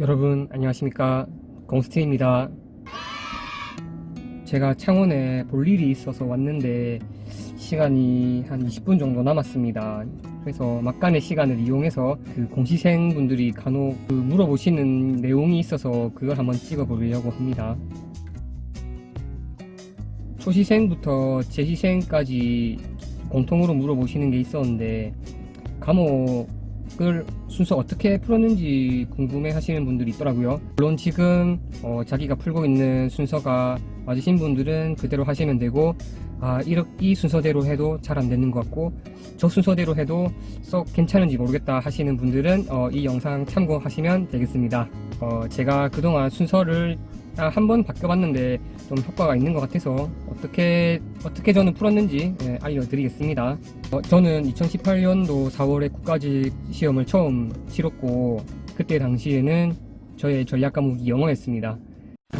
여러분 안녕하십니까? 공스트입니다. 제가 창원에 볼 일이 있어서 왔는데 시간이 한 20분 정도 남았습니다. 그래서 막간의 시간을 이용해서 그 공시생 분들이 간혹 그 물어보시는 내용이 있어서 그걸 한번 찍어 보려고 합니다. 초시생부터 재시생까지 공통으로 물어보시는 게 있었는데 과 목을 순서 어떻게 풀었는지 궁금해 하시는 분들이 있더라고요. 물론 지금 어, 자기가 풀고 있는 순서가 맞으신 분들은 그대로 하시면 되고 아, 이렇- 이 순서대로 해도 잘 안 되는 것 같고 저 순서대로 해도 썩 괜찮은지 모르겠다 하시는 분들은 어, 이 영상 참고하시면 되겠습니다. 어, 제가 그동안 순서를 한 번 바뀌어봤는데 좀 효과가 있는 것 같아서 어떻게 어떻게 저는 풀었는지 예, 알려드리겠습니다. 어, 저는 2018년도 4월에 국가직 시험을 처음 치렀고 그때 당시에는 저의 전략 과목이 영어였습니다.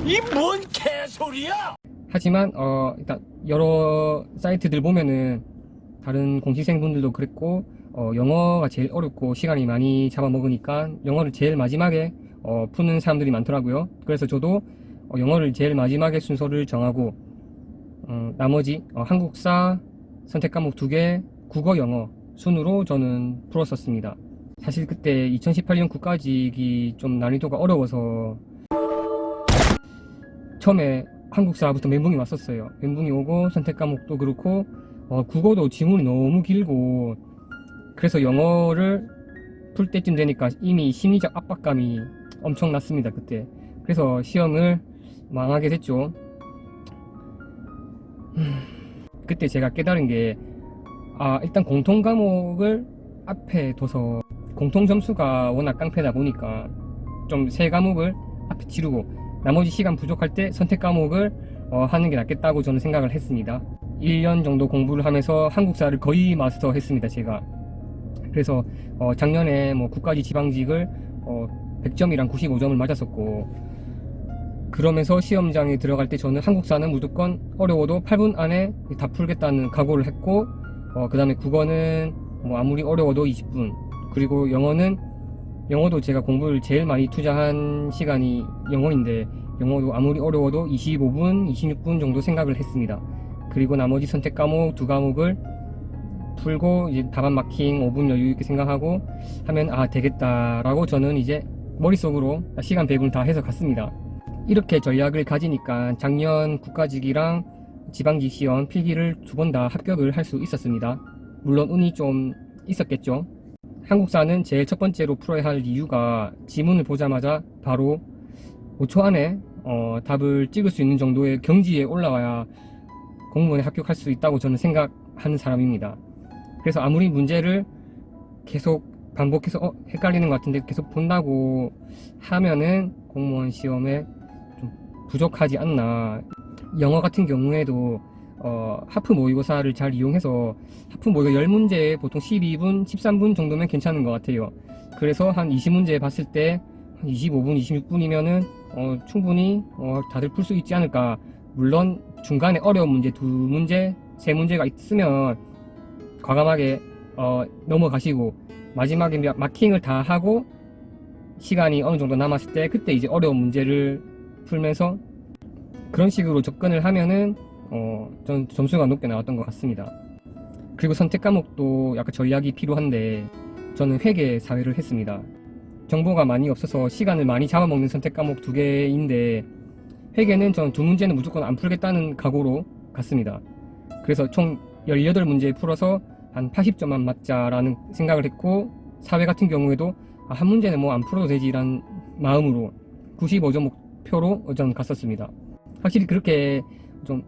이 뭔 개소리야! 하지만 어, 일단 여러 사이트들 보면은 다른 공시생분들도 그랬고 어, 영어가 제일 어렵고 시간이 많이 잡아먹으니까 영어를 제일 마지막에 어, 푸는 사람들이 많더라고요. 그래서 저도 어, 영어를 제일 마지막에 순서를 정하고 어, 나머지 어, 한국사 선택 과목 두 개, 국어, 영어 순으로 저는 풀었었습니다. 사실 그때 2018년 국가직이 좀 난이도가 어려워서 처음에 한국사부터 멘붕이 왔었어요. 멘붕이 오고 선택 과목도 그렇고 어, 국어도 지문이 너무 길고 그래서 영어를 풀 때쯤 되니까 이미 심리적 압박감이 엄청 났습니다 그때. 그래서 시험을 망하게 됐죠. 음, 그때 제가 깨달은 게 아, 일단 공통 과목을 앞에 둬서 공통 점수가 워낙 깡패다 보니까 좀 세 과목을 앞에 치르고 나머지 시간 부족할 때 선택 과목을 어, 하는 게 낫겠다고 저는 생각을 했습니다. 1년 정도 공부를 하면서 한국사를 거의 마스터했습니다, 제가. 그래서 어, 작년에 뭐 국가직 지방직을 어, 100점이랑 95점을 맞았었고 그러면서 시험장에 들어갈 때 저는 한국사는 무조건 어려워도 8분 안에 다 풀겠다는 각오를 했고 어, 그 다음에 국어는 뭐 아무리 어려워도 20분 그리고 영어는 영어도 제가 공부를 제일 많이 투자한 시간이 영어인데 영어도 아무리 어려워도 25분, 26분 정도 생각을 했습니다. 그리고 나머지 선택 과목 두 과목을 풀고 이제 답안 마킹 5분 여유 있게 생각하고 하면 아 되겠다라고 저는 이제 머릿속으로 시간 배분 다 해서 갔습니다. 이렇게 전략을 가지니까 작년 국가직이랑 지방직 시험 필기를 두 번 다 합격을 할 수 있었습니다. 물론 운이 좀 있었겠죠. 한국사는 제일 첫 번째로 풀어야 할 이유가 지문을 보자마자 바로 5초 안에 어, 답을 찍을 수 있는 정도의 경지에 올라와야 공무원에 합격할 수 있다고 저는 생각하는 사람입니다. 그래서 아무리 문제를 계속 반복해서 어, 헷갈리는 것 같은데 계속 본다고 하면은 공무원 시험에 좀 부족하지 않나. 영어 같은 경우에도 어, 하프 모의고사를 잘 이용해서 하프 모의고 10문제에 보통 12분, 13분 정도면 괜찮은 것 같아요. 그래서 한 20문제 봤을 때 25분, 26분이면은 어, 충분히 어, 다들 풀 수 있지 않을까. 물론 중간에 어려운 문제 두 문제, 세 문제가 있으면 과감하게 어, 넘어가시고 마지막에 마- 마킹을 다 하고 시간이 어느 정도 남았을 때 그때 이제 어려운 문제를 풀면서 그런 식으로 접근을 하면은 어, 전 점수가 높게 나왔던 것 같습니다. 그리고 선택 과목도 약간 전략이 필요한데 저는 회계 사회를 했습니다. 정보가 많이 없어서 시간을 많이 잡아먹는 선택 과목 두 개인데 회계는 전두 문제는 무조건 안 풀겠다는 각오로 갔습니다. 그래서 총 18문제 풀어서 한 80점만 맞자라는 생각을 했고 사회 같은 경우에도 아, 한 문제는 뭐 안 풀어도 되지라는 마음으로 95점 목 표로 저는 갔었습니다. 확실히 그렇게 좀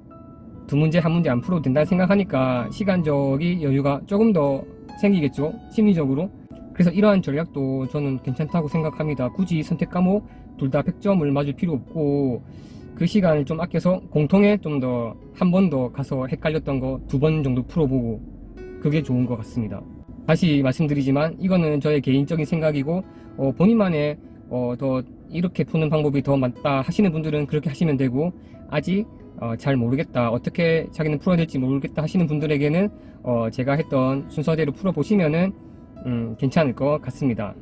두 문제 한 문제 안 풀어도 된다 생각하니까 시간적인 여유가 조금 더 생기겠죠 심리적으로. 그래서 이러한 전략도 저는 괜찮다고 생각합니다. 굳이 선택 과목 둘 다 100점을 맞을 필요 없고 그 시간을 좀 아껴서 공통에 좀 더 한 번 더 가서 헷갈렸던 거 두 번 정도 풀어보고 그게 좋은 것 같습니다. 다시 말씀드리지만 이거는 저의 개인적인 생각이고 어, 본인만의 어, 더 이렇게 푸는 방법이 더 맞다 하시는 분들은 그렇게 하시면 되고 아직 어, 잘 모르겠다 어떻게 자기는 풀어야 될지 모르겠다 하시는 분들에게는 어, 제가 했던 순서대로 풀어보시면은 음, 괜찮을 것 같습니다